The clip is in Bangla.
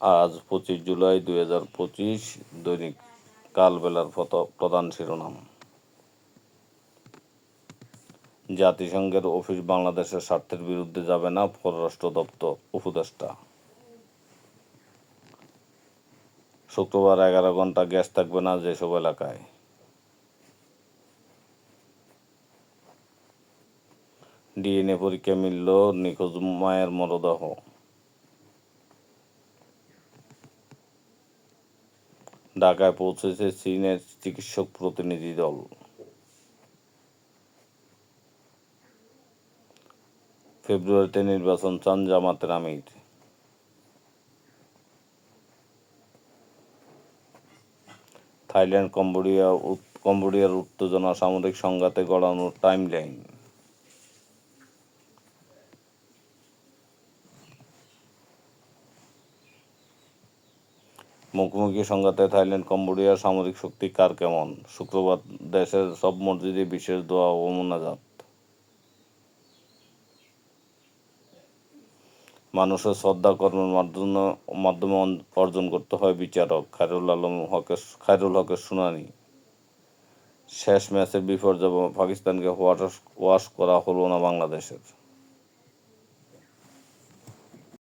আজ পঁচিশ জুলাই দুই হাজার পঁচিশ দৈনিক কালবেলার প্রধান শিরোনাম। জাতিসংঘের অফিস বাংলাদেশের স্বার্থের বিরুদ্ধে যাবে না পররাষ্ট্র দপ্তর উপদেষ্টা। শুক্রবার এগারো ঘণ্টা গ্যাস থাকবে না যেসব এলাকায়। ডিএনএ পরীক্ষা মিলল নিখোঁজ মায়ের মরদেহ। ঢাকায় পৌঁছেছে চীনের চিকিৎসক প্রতিনিধি দল। ফেব্রুয়ারিতে নির্বাচন চান জামাতের আমির থাইল্যান্ড, কম্বোডিয়া, কম্বোডিয়ার উত্তেজনা সামরিক সংঘাতে গড়ানোর টাইমলাইন মুখোমুখি সংঘাতে থাইল্যান্ড কম্বোডিয়ার সামরিক শক্তি কার কেমন? শুক্রবার দেশের সব মসজিদে বিশেষ দোয়া ও মোনাজাত। মানুষের শ্রদ্ধা কর্মের মাধ্যমে মাধ্যমে অর্জন করতে হয় বিচারক খায়রুল আলম হকের, খায়রুল হকের শুনানি। শেষ ম্যাচের বিপর্যয়, পাকিস্তানকে ওয়াশ ওয়াশ করা হলো না বাংলাদেশের।